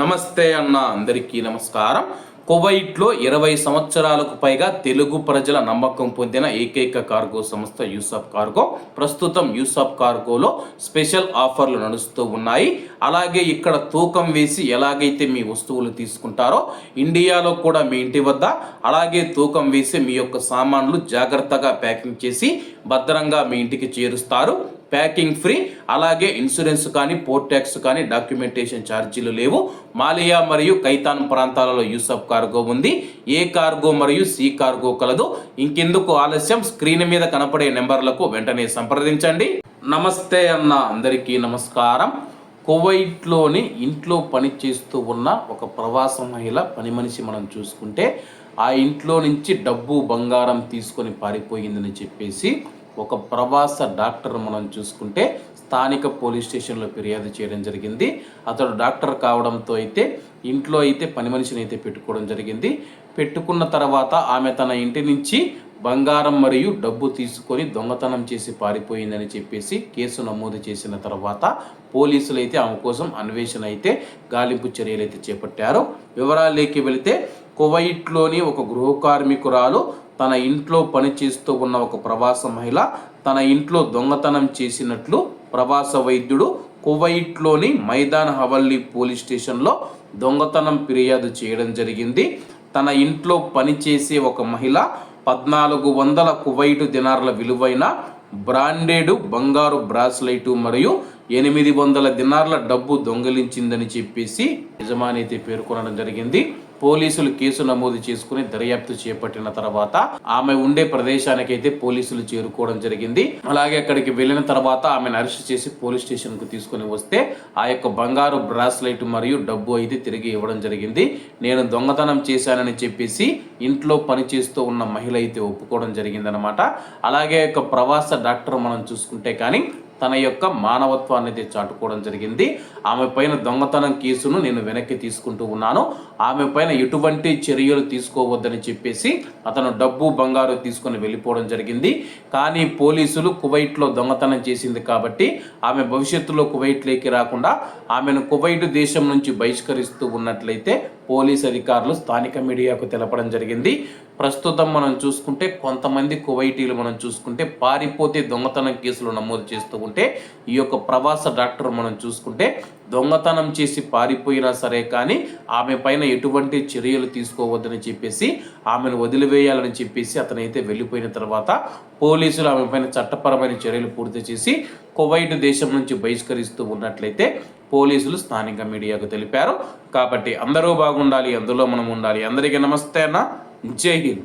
నమస్తే అన్న అందరికీ నమస్కారం. కువైట్లో ఇరవై సంవత్సరాలకు పైగా తెలుగు ప్రజల నమ్మకం పొందిన ఏకైక కార్గో సంస్థ యూసఫ్ కార్గో. ప్రస్తుతం యూసఫ్ కార్గోలో స్పెషల్ ఆఫర్లు నడుస్తూ ఉన్నాయి. అలాగే ఇక్కడ తూకం వేసి ఎలాగైతే మీ వస్తువులు తీసుకుంటారో ఇండియాలో కూడా మీ ఇంటి వద్ద అలాగే తూకం వేసి మీ యొక్క సామాన్లు జాగ్రత్తగా ప్యాకింగ్ చేసి భద్రంగా మీ ఇంటికి చేరుస్తారు. ప్యాకింగ్ ఫ్రీ అలాగే ఇన్సూరెన్స్ కానీ పోర్ట్ ట్యాక్స్ కానీ డాక్యుమెంటేషన్ ఛార్జీలు లేవు. మాలియా మరియు కైతాన్ ప్రాంతాలలో యూసఫ్ కార్గో ఉంది. ఏ కార్గో మరియు సి కార్గో కలదు. ఇంకెందుకు ఆలస్యం? స్క్రీన్ మీద కనపడే నెంబర్లకు వెంటనే సంప్రదించండి. నమస్తే అన్న అందరికీ నమస్కారం. కువైట్లోని ఇంట్లో పని చేస్తూ ఉన్న ఒక ప్రవాస మహిళ పని మనిషి మనం చూసుకుంటే ఆ ఇంట్లో నుంచి డబ్బు బంగారం తీసుకొని పారిపోయిందని చెప్పేసి ఒక ప్రవాస డాక్టర్ మనం చూసుకుంటే స్థానిక పోలీస్ స్టేషన్లో ఫిర్యాదు చేయడం జరిగింది. అతడు డాక్టర్ కావడంతో అయితే ఇంట్లో అయితే పని మనిషిని అయితే పెట్టుకోవడం జరిగింది. పెట్టుకున్న తర్వాత ఆమె తన ఇంటి నుంచి బంగారం మరియు డబ్బు తీసుకొని దొంగతనం చేసి పారిపోయిందని చెప్పేసి కేసు నమోదు చేసిన తర్వాత పోలీసులు అయితే ఆమె కోసం అన్వేషణ అయితే గాలింపు చర్యలు అయితే చేపట్టారు. వివరాల్లోకి వెళితే కువైట్లోని ఒక గృహ కార్మికురాలు తన ఇంట్లో పనిచేస్తూ ఉన్న ఒక ప్రవాస మహిళ తన ఇంట్లో దొంగతనం చేసినట్లు ప్రవాస వైద్యుడు కువైట్లోని మైదాన్ హవల్లీ పోలీస్ స్టేషన్లో దొంగతనం ఫిర్యాదు చేయడం జరిగింది. తన ఇంట్లో పనిచేసే ఒక మహిళ పద్నాలుగు వందల కువైటు దినార్ల విలువైన బ్రాండెడ్ బంగారు బ్రాస్లైటు మరియు ఎనిమిది వందల దినార్ల డబ్బు దొంగిలించిందని చెప్పేసి యజమాని అయితే పేర్కొనడం జరిగింది. పోలీసులు కేసు నమోదు చేసుకుని దర్యాప్తు చేపట్టిన తర్వాత ఆమె ఉండే ప్రదేశానికైతే పోలీసులు చేరుకోవడం జరిగింది. అలాగే అక్కడికి వెళ్ళిన తర్వాత ఆమెను అరెస్ట్ చేసి పోలీస్ స్టేషన్కు తీసుకుని వస్తే ఆ యొక్క బంగారు బ్రాస్లైట్ మరియు డబ్బు అయితే తిరిగి ఇవ్వడం జరిగింది. నేను దొంగతనం చేశానని చెప్పేసి ఇంట్లో పని చేస్తూ ఉన్న మహిళ అయితే ఒప్పుకోవడం జరిగిందనమాట అలాగే యొక్క ప్రవాస డాక్టర్ మనం చూసుకుంటే కానీ తన యొక్క మానవత్వాన్ని అయితే చాటుకోవడం జరిగింది. ఆమె పైన దొంగతనం కేసును నేను వెనక్కి తీసుకుంటూ ఉన్నాను. ఆమె పైన ఎటువంటి చర్యలు తీసుకోవద్దని చెప్పేసి అతను డబ్బు బంగారు తీసుకొని వెళ్ళిపోవడం జరిగింది. కానీ పోలీసులు కువైట్లో దొంగతనం చేసింది కాబట్టి ఆమె భవిష్యత్తులో కువైట్లోకి రాకుండా ఆమెను కువైట్ దేశం నుంచి బహిష్కరిస్తూ ఉన్నట్లయితే పోలీస్ అధికారులు స్థానిక మీడియాకు తెలపడం జరిగింది. ప్రస్తుతం మనం చూసుకుంటే కొంతమంది కువైటీలు మనం చూసుకుంటే పారిపోతే దొంగతనం కేసులు నమోదు చేస్తూ ఉంటే ఈ యొక్క ప్రవాస డాక్టర్ మనం చూసుకుంటే దొంగతనం చేసి పారిపోయినా సరే కానీ ఆమె పైన ఎటువంటి చర్యలు తీసుకోవద్దని చెప్పేసి ఆమెను వదిలివేయాలని చెప్పేసి అతనైతే వెళ్ళిపోయిన తర్వాత పోలీసులు ఆమె పైన చట్టపరమైన చర్యలు పూర్తి చేసి కువైట్ దేశం నుంచి బహిష్కరిస్తూ ఉన్నట్లయితే పోలీసులు స్థానిక మీడియాకు తెలిపారు. కాబట్టి అందరూ బాగుండాలి అందులో మనం ఉండాలి. అందరికీ నమస్తే అన్న. జై హింద్.